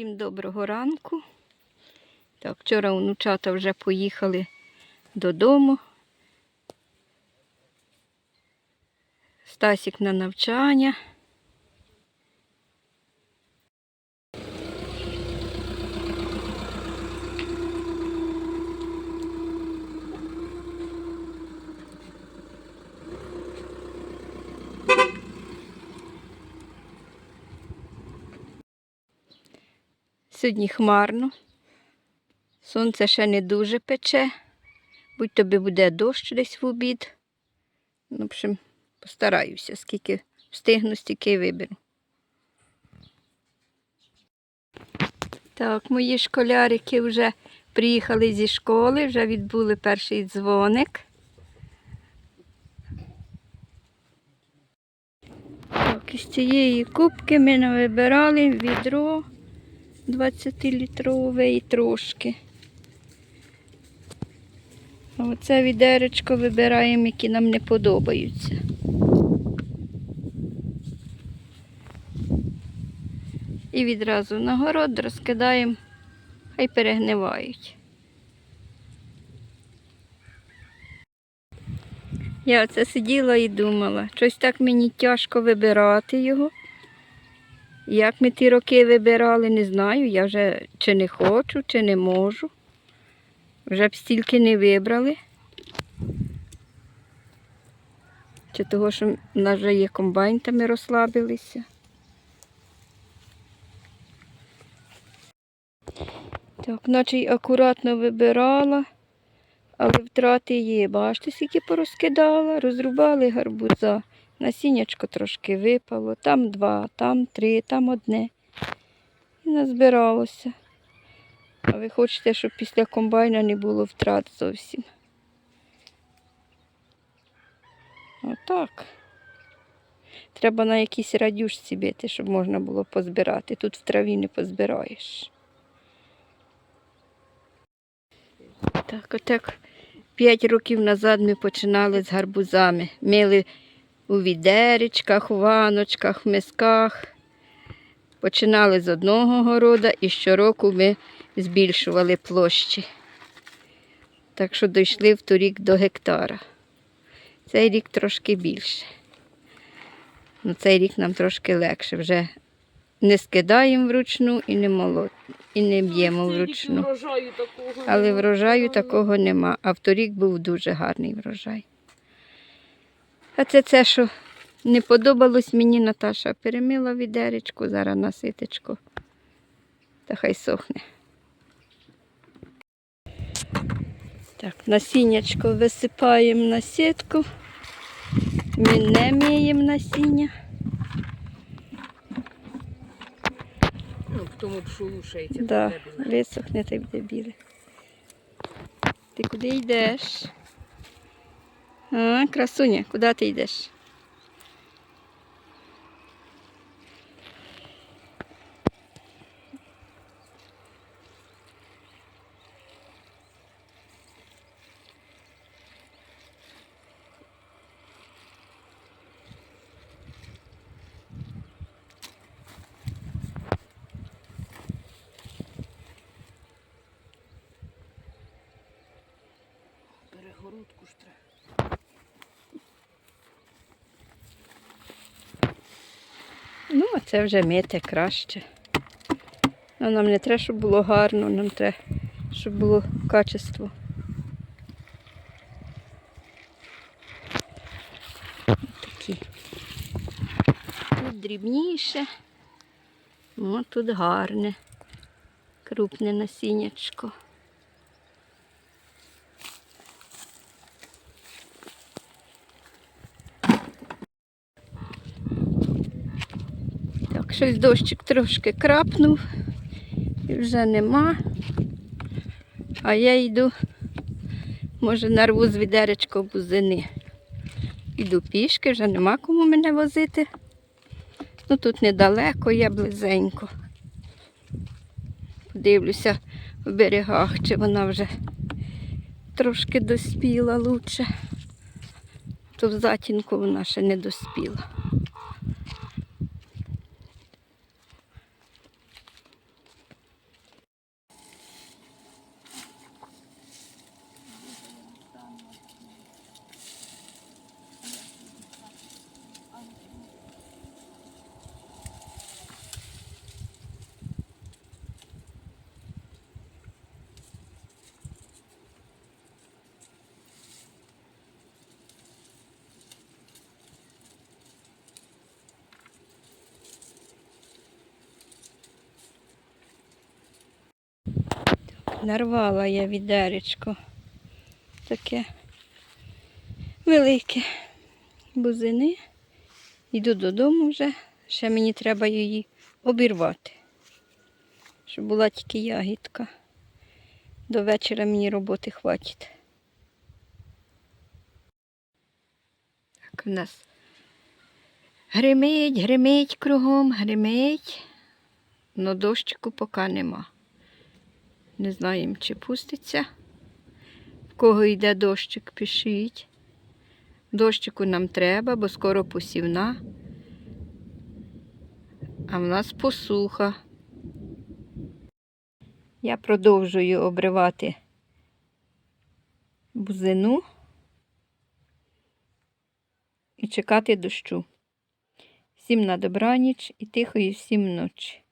Всім доброго ранку. Так, вчора внучата вже поїхали додому. Стасік на навчання. Сьогодні хмарно. Сонце ще не дуже пече. Будь тобі буде дощ десь в обід. Ну, в общем, постараюся, скільки встигну, стільки виберу. Так, мої школярики вже приїхали зі школи, вже відбули перший дзвоник. Так, із цієї кубки ми навибирали відро 20-літрове і трошки. А оце відеречко вибираємо, які нам не подобаються. І відразу на город розкидаємо, хай перегнивають. Я оце сиділа і думала, щось так мені тяжко вибирати його. Як ми ті роки вибирали, не знаю. Я вже чи не хочу, чи не можу. Вже б стільки не вибрали. Чи того, що в нас вже є комбайн, та ми розслабилися. Так, наче й акуратно вибирала, але втрати є. Бачите, скільки порозкидала, розрубали гарбуза. Насіннячко трошки випало, там два, там три, там одне. І назбиралося. А ви хочете, щоб після комбайна не було втрат зовсім. Отак. Треба на якійсь радюшці бити, щоб можна було позбирати. Тут в траві не позбираєш. Так, отак п'ять років назад ми починали з гарбузами. Мили у відеречках, у ваночках, в мисках. Починали з одного города і щороку ми збільшували площі. Так що дійшли в торік до гектара. Цей рік трошки більше. Ну, цей рік нам трошки легше. Вже не скидаємо вручну і не молот, і не б'ємо вручну. Але врожаю такого нема. А в торік був дуже гарний врожай. А це це, що не подобалось мені, Наташа перемила відеречку, зараз на ситечко. Та хай сохне. Так, насіннячко висипаємо на сітку. Ми не міємо насіння. Ну, в тому пшулушається. Да, висохне та й буде біле. Ти куди йдеш? А, красуня, куди ти йдеш? Перегородку ж. Ну, а це вже мити краще. Ну, нам не треба, щоб було гарно, нам треба, щоб було качество. Такі. Тут дрібніше. О, тут гарне. Крупне насіннячко. Так, щось дощик трошки крапнув і вже нема. А я йду, може, нарву з відеречко бузини. Йду пішки, вже нема кому мене возити. Ну тут недалеко, я близенько. Подивлюся в берегах, чи вона вже трошки доспіла лучше. То в затінку вона ще не доспіла. Нарвала я відеречко. Таке велике бузини. Йду додому вже. Ще мені треба її обірвати. Щоб була тільки ягідка. До вечора мені роботи хватить. Так, у нас гримить, гримить кругом, гримить. Но дощику поки нема. Не знаємо, чи пуститься. В кого йде дощик, пишіть. Дощику нам треба, бо скоро посівна. А в нас посуха. Я продовжую обривати бузину і чекати дощу. Всім на добраніч і тихої всім ночі.